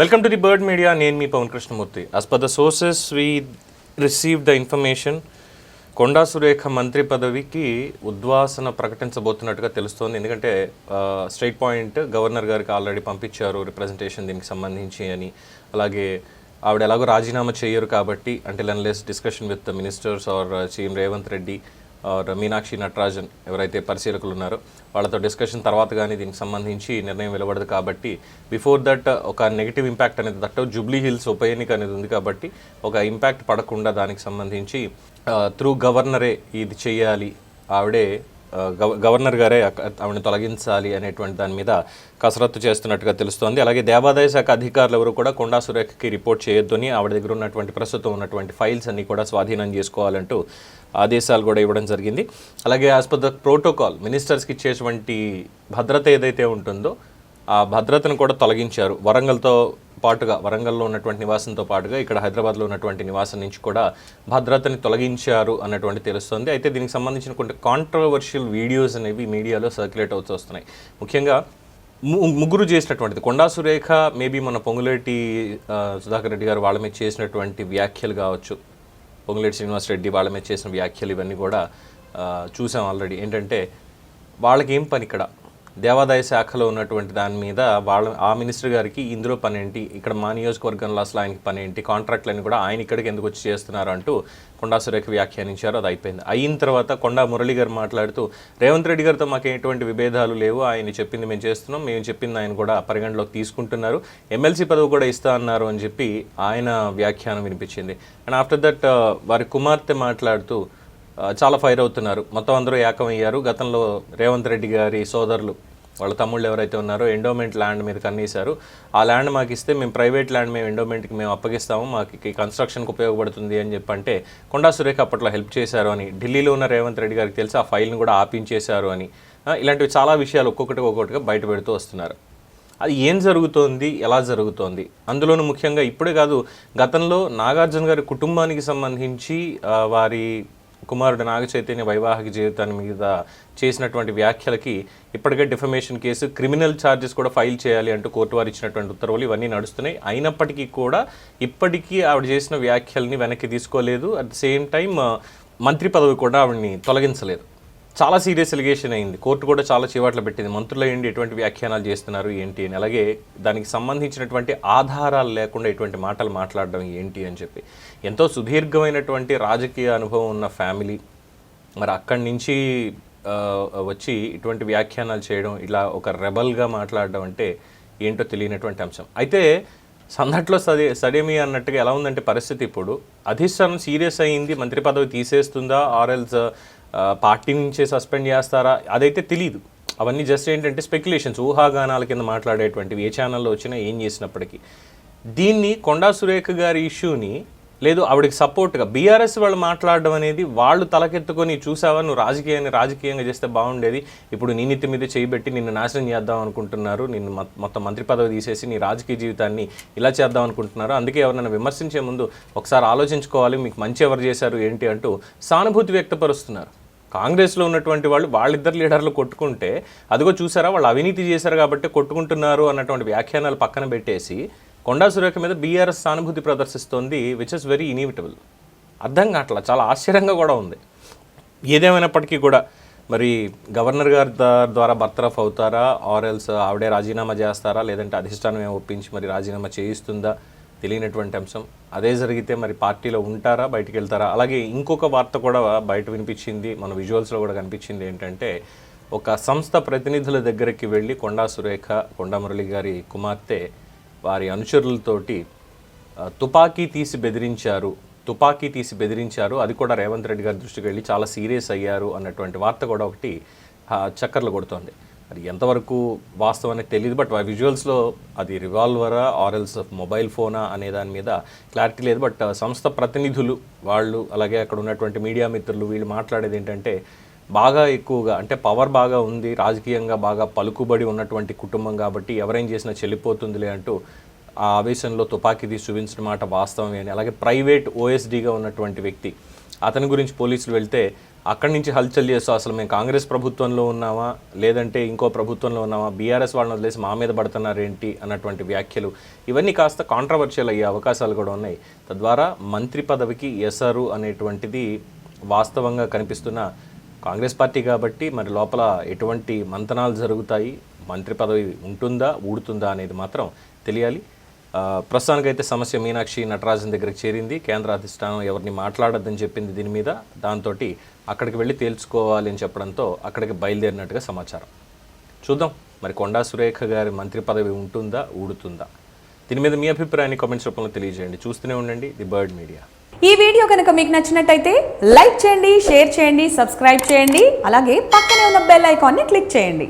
Welcome to the Bird Media నేను మీ Pavan Krishnamurthy. As per the sources we receive the information Konda Surekha మంత్రి పదవికి ఉద్వాసన ప్రకటించబోతున్నట్టుగా తెలుస్తోంది. ఎందుకంటే స్ట్రైట్ పాయింట్ గవర్నర్ గారికి ఆల్రెడీ పంపించారు రిప్రజెంటేషన్ దీనికి సంబంధించి అని. అలాగే ఆవిడ ఎలాగో రాజీనామా చేయరు కాబట్టి అంటే unless discussion with ministers or CM Revanth Reddy Meenakshi Natarajan ఎవరైతే పరిశీలకులు ఉన్నారో వాళ్ళతో డిస్కషన్ తర్వాత కానీ దీనికి సంబంధించి నిర్ణయం వెలువడదు కాబట్టి బిఫోర్ దట్ ఒక నెగిటివ్ ఇంపాక్ట్ అనేది దట్ జూబ్లీ హిల్స్ ఉప ఎన్నిక అనేది ఉంది కాబట్టి ఒక ఇంపాక్ట్ పడకుండా దానికి సంబంధించి త్రూ గవర్నరే ఇది చేయాలి ఆవిడే గవర్నర్ గారే ఆవిడని తొలగించాలి అనేటువంటి దాని మీద కసరత్తు చేస్తున్నట్టుగా తెలుస్తోంది. అలాగే దేవాదాయ శాఖ అధికారులు ఎవరు కూడా కొండా సురేఖకి రిపోర్ట్ చేయొద్దని ఆవిడ దగ్గర ఉన్నటువంటి ప్రస్తుతం ఉన్నటువంటి ఫైల్స్ అన్నీ కూడా స్వాధీనం చేసుకోవాలంటూ ఆదేశాలు కూడా ఇవ్వడం జరిగింది. అలాగే యాజ్ పర్ ద ప్రోటోకాల్ మినిస్టర్స్కి ఇచ్చేటువంటి భద్రత ఏదైతే ఉంటుందో ఆ భద్రతను కూడా తొలగించారు. వరంగల్తో పాటుగా వరంగల్లో ఉన్నటువంటి నివాసంతో పాటుగా ఇక్కడ హైదరాబాద్లో ఉన్నటువంటి నివాసం నుంచి కూడా భద్రతని తొలగించారు అన్నటువంటి తెలుస్తుంది. అయితే దీనికి సంబంధించిన కొన్ని కాంట్రవర్షియల్ వీడియోస్ అనేవి మీడియాలో సర్క్యులేట్ అవుతూ వస్తున్నాయి. ముఖ్యంగా ము- ముగ్గురు చేసినటువంటిది కొండా సురేఖ మేబీ మన పొంగులేటి సుధాకర్ రెడ్డి గారు వాళ్ళ మీద చేసినటువంటి వ్యాఖ్యలు కావచ్చు. పొంగులేటి శ్రీనివాస్ రెడ్డి వాళ్ళ మీద చేసిన వ్యాఖ్యలు ఇవన్నీ కూడా చూసాం ఆల్రెడీ ఏంటంటే వాళ్ళకి ఏం పని ఇక్కడ దేవాదాయ శాఖలో ఉన్నటువంటి దాని మీద వాళ్ళ ఆ మినిస్టర్ గారికి ఇందులో పనేంటి ఇక్కడ మా నియోజకవర్గంలో అసలు ఆయనకి పనేంటి ఏంటి? కాంట్రాక్ట్లన్నీ కూడా ఆయన ఇక్కడికి ఎందుకు వచ్చి చేస్తున్నారు అంటూ కొండా సురేఖ వ్యాఖ్యానించారు. అది అయిపోయింది. అయిన తర్వాత కొండా మురళి గారు మాట్లాడుతూ రేవంత్ రెడ్డి గారితో మాకు ఎటువంటి విభేదాలు లేవు. ఆయన చెప్పింది మేము చేస్తున్నాం. మేము చెప్పింది ఆయన కూడా పరిగణలోకి తీసుకుంటున్నారు. ఎమ్మెల్సీ పదవి కూడా ఇస్తా అన్నారు అని చెప్పి ఆయన వ్యాఖ్యానం వినిపించింది. అండ్ ఆఫ్టర్ దట్ వారి కుమార్తె మాట్లాడుతూ చాలా ఫైర్ అవుతున్నారు. మొత్తం అందరూ ఏకమయ్యారు. గతంలో రేవంత్ రెడ్డి గారి సోదరులు వాళ్ళ తమ్ముళ్ళు ఎవరైతే ఉన్నారో ఎండోమెంట్ ల్యాండ్ మీద కన్నేశారు. ఆ ల్యాండ్ మాకు ఇస్తే మేము ప్రైవేట్ ల్యాండ్ మేము ఎండోమెంట్కి మేము అప్పగిస్తాము. మాకు కన్స్ట్రక్షన్కి ఉపయోగపడుతుంది అని చెప్పంటే కొండా సురేఖ అప్పట్లో హెల్ప్ చేశారు అని ఢిల్లీలో ఉన్న రేవంత్ రెడ్డి గారికి తెలిసి ఆ ఫైల్ని కూడా ఆపించేశారు అని. ఇలాంటివి చాలా విషయాలు ఒక్కొక్కటి ఒక్కొక్కటిగా బయట పెడుతూ వస్తున్నారు. అది ఏం జరుగుతోంది? ఎలా జరుగుతోంది? అందులోనూ ముఖ్యంగా ఇప్పుడే కాదు గతంలో నాగార్జున గారి కుటుంబానికి సంబంధించి వారి కుమారుడు నాగచైతన్య వైవాహిక జీవితాన్ని మీద చేసినటువంటి వ్యాఖ్యలకి ఇప్పటికే డిఫమేషన్ కేసు క్రిమినల్ ఛార్జెస్ కూడా ఫైల్ చేయాలి అంటూ కోర్టు వారు ఇచ్చినటువంటి ఉత్తర్వులు ఇవన్నీ నడుస్తున్నాయి. అయినప్పటికీ కూడా ఇప్పటికీ ఆవిడ చేసిన వ్యాఖ్యల్ని వెనక్కి తీసుకోలేదు. అట్ ద సేమ్ టైం మంత్రి పదవి కూడా ఆవిడని తొలగించలేదు. చాలా సీరియస్ ఎలిగేషన్ అయింది. కోర్టు కూడా చాలా చీవాట్లు పెట్టింది. మంత్రులు ఏంటి ఎటువంటి వ్యాఖ్యానాలు చేస్తున్నారు ఏంటి అని. అలాగే దానికి సంబంధించినటువంటి ఆధారాలు లేకుండా ఎటువంటి మాటలు మాట్లాడడం ఏంటి అని చెప్పి. ఎంతో సుదీర్ఘమైనటువంటి రాజకీయ అనుభవం ఉన్న ఫ్యామిలీ. మరి అక్కడి నుంచి వచ్చి ఇటువంటి వ్యాఖ్యానాలు చేయడం ఇలా ఒక రెబల్గా మాట్లాడడం అంటే ఏంటో తెలియనటువంటి అంశం. అయితే సందట్లో సదే సడేమి అన్నట్టుగా ఎలా ఉందంటే పరిస్థితి ఇప్పుడు. అధిష్టానం సీరియస్ అయింది మంత్రి పదవి తీసేస్తుందా ఆర్ఎల్స్ పార్టీ నుంచే సస్పెండ్ చేస్తారా? అదైతే తెలియదు అవన్నీ జస్ట్ ఏంటంటే స్పెక్యులేషన్స్. ఊహాగానాల కింద మాట్లాడేటువంటివి ఏ ఛానల్లో వచ్చినా ఏం చేసినప్పటికీ. దీన్ని కొండా సురేఖ గారి ఇష్యూని లేదు ఆవిడకి సపోర్ట్గా బీఆర్ఎస్ వాళ్ళు మాట్లాడడం అనేది వాళ్ళు తలకెత్తుకొని చూసావా? నువ్వు రాజకీయాన్ని రాజకీయంగా చేస్తే బాగుండేది. ఇప్పుడు నీ నీతి మీద చేయబెట్టి నిన్ను నాశనం చేద్దాం అనుకుంటున్నారు. నిన్ను మొత్తం మంత్రి పదవి తీసేసి నీ రాజకీయ జీవితాన్ని ఇలా చేద్దాం అనుకుంటున్నారు. అందుకే ఎవరైనా విమర్శించే ముందు ఒకసారి ఆలోచించుకోవాలి. మీకు మంచి ఎవరు చేశారు ఏంటి అంటూ సానుభూతి వ్యక్తపరుస్తున్నారు. కాంగ్రెస్లో ఉన్నటువంటి వాళ్ళు వాళ్ళిద్దరు లీడర్లు కొట్టుకుంటే అదిగో చూసారా వాళ్ళు అవినీతి చేశారు కాబట్టి కొట్టుకుంటున్నారు అన్నటువంటి వ్యాఖ్యానాలు పక్కన పెట్టేసి కొండా సురేఖ మీద బీఆర్ఎస్ సానుభూతి ప్రదర్శిస్తోంది విచ్ ఇస్ వెరీ ఇనివిటబుల్ అర్థం కావట్లా? చాలా ఆశ్చర్యంగా కూడా ఉంది. ఏదేమైనప్పటికీ కూడా మరి గవర్నర్ గారి ద్వారా బర్తరఫ్ అవుతారా? ఆర్ఎల్స్ ఆవిడే రాజీనామా చేస్తారా? లేదంటే అధిష్టానం ఒప్పించి మరి రాజీనామా చేయిస్తుందా? తెలియనటువంటి అంశం. అదే జరిగితే మరి పార్టీలో ఉంటారా బయటికి వెళ్తారా? అలాగే ఇంకొక వార్త కూడా బయట వినిపించింది మన విజువల్స్లో కూడా కనిపించింది ఏంటంటే ఒక సంస్థ ప్రతినిధుల దగ్గరికి వెళ్ళి కొండా సురేఖ కొండా మురళి గారి కుమార్తె వారి అనుచరులతోటి తుపాకీ తీసి బెదిరించారు. తుపాకీ తీసి బెదిరించారు. అది కూడా రేవంత్ రెడ్డి గారి దృష్టికి వెళ్ళి చాలా సీరియస్ అయ్యారు అన్నటువంటి వార్త కూడా ఒకటి చక్కర్లు కొడుతోంది. అది ఎంతవరకు వాస్తవం అనేది తెలియదు బట్ విజువల్స్లో అది రివాల్వరా ఆర్ఎల్స్ మొబైల్ ఫోనా అనే దాని మీద క్లారిటీ లేదు. బట్ సంస్థ ప్రతినిధులు వాళ్ళు అలాగే అక్కడ ఉన్నటువంటి మీడియా మిత్రులు వీళ్ళు మాట్లాడేది ఏంటంటే బాగా ఎక్కువగా అంటే పవర్ బాగా ఉంది రాజకీయంగా బాగా పలుకుబడి ఉన్నటువంటి కుటుంబం కాబట్టి ఎవరేం చేసినా చెల్లిపోతుందిలే అంటూ ఆ ఆవేశంలో తుపాకీ తీసి చూపించిన మాట వాస్తవమే అని అలాగే ప్రైవేట్ ఓఎస్డీగా ఉన్నటువంటి వ్యక్తి అతని గురించి పోలీసులు వెళ్తే అక్కడి నుంచి హల్చల్ చేస్తూ అసలు మేము కాంగ్రెస్ ప్రభుత్వంలో ఉన్నామా? లేదంటే ఇంకో ప్రభుత్వంలో ఉన్నామా? బీఆర్ఎస్ వాళ్ళని వదిలేసి మా మీద పడుతున్నారేంటి? అన్నటువంటి వ్యాఖ్యలు ఇవన్నీ కాస్త కాంట్రవర్షియల్ అయ్యే అవకాశాలు కూడా ఉన్నాయి. తద్వారా మంత్రి పదవికి ఎసరు అనేటువంటిది వాస్తవంగా కనిపిస్తున్న కాంగ్రెస్ పార్టీ కాబట్టి మరి లోపల ఎటువంటి మంతనాలు జరుగుతాయి? మంత్రి పదవి ఉంటుందా? ఊడుతుందా అనేది మాత్రం తెలియాలి. ప్రస్తుతానికైతే సమస్య మీనాక్షి నటరాజన్ దగ్గరికి చేరింది. కేంద్ర అధిష్టానం ఎవరిని మాట్లాడొద్దని చెప్పింది దీని మీద. దాంతో అక్కడికి వెళ్ళి తేల్చుకోవాలి అని చెప్పడంతో అక్కడికి బయలుదేరినట్టుగా సమాచారం. చూద్దాం. మరి కొండా సురేఖ గారి మంత్రి పదవి ఉంటుందా? ఊడుతుందా? దీని మీద మీ అభిప్రాయాన్ని కామెంట్స్ రూపంలో తెలియజేయండి. చూస్తూనే ఉండండి ది బర్డ్ మీడియా. ఈ వీడియో కనుక మీకు నచ్చినట్టయితే లైక్ చేయండి షేర్ చేయండి సబ్స్క్రైబ్ చేయండి. అలాగే పక్కనే ఉన్న బెల్ ఐకాన్ని క్లిక్ చేయండి.